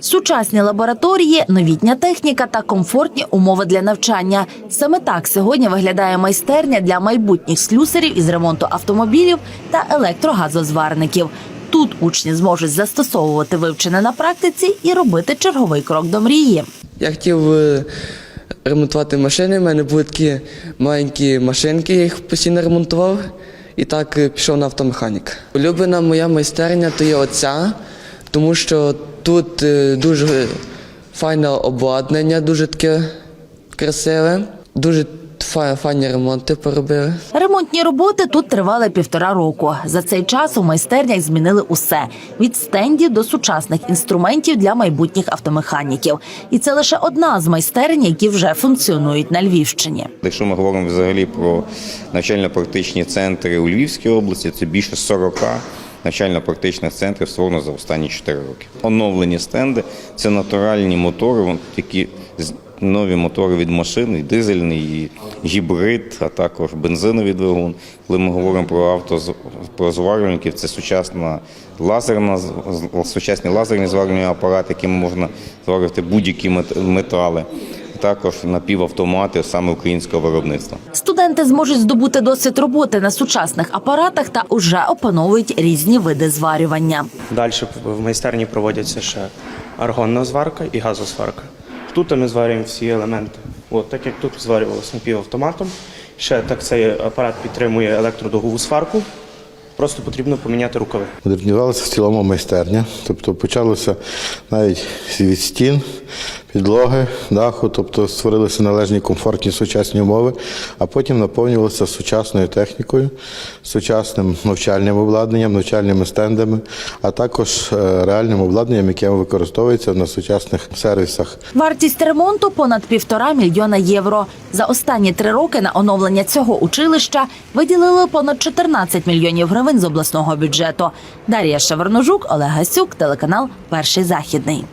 Сучасні лабораторії, новітня техніка та комфортні умови для навчання. Саме так сьогодні виглядає майстерня для майбутніх слюсарів із ремонту автомобілів та електрогазозварників. Тут учні зможуть застосовувати вивчене на практиці і робити черговий крок до мрії. Я хотів е, ремонтувати машини. У мене були такі маленькі машинки, я їх постійно ремонтував. І так е, пішов на автомеханік. Улюблена моя майстерня то є оця, тому що тут е, дуже файне обладнання, дуже таке красиве, дуже файні ремонти поробили. Ремонтні роботи тут тривали півтора року. За цей час у майстернях змінили усе від стендів до сучасних інструментів для майбутніх автомеханіків. І це лише одна з майстерень, які вже функціонують на Львівщині. Якщо ми говоримо взагалі про навчально-практичні центри у Львівській області, це більше 40 навчально-практичних центрів створено за останні 4 роки. Оновлені стенди це натуральні мотори, з- нові мотори від машин, і дизельний, і гібрид, а також бензиновий двигун. Коли ми говоримо про авто про зварювальників, це сучасна лазерна сучасні лазерні зварювальні апарати, якими можна зварювати будь-які мет- метали. Також напівавтомати саме українського виробництва. Студенти зможуть здобути досвід роботи на сучасних апаратах та уже опановують різні види зварювання. Далі в майстерні проводяться ще аргонна зварка і газосварка. Тут ми зварюємо всі елементи. От, так як тут зварювалося напівавтоматом. Ще так цей апарат підтримує електродугову сварку. Просто потрібно поміняти рукави. Модернізувалася в цілому майстерня, тобто почалося навіть від стін, підлоги, даху, тобто створилися належні комфортні сучасні умови, а потім наповнювалося сучасною технікою, сучасним навчальним обладнанням, навчальними стендами, а також е, реальним обладнанням, яке використовується на сучасних сервісах. Вартість ремонту понад півтора мільйона євро. За останні три роки на оновлення цього училища виділили понад 14 мільйонів гривень з обласного бюджету. Дар'я Шеверножук, Олег Гасюк, телеканал Перший західний.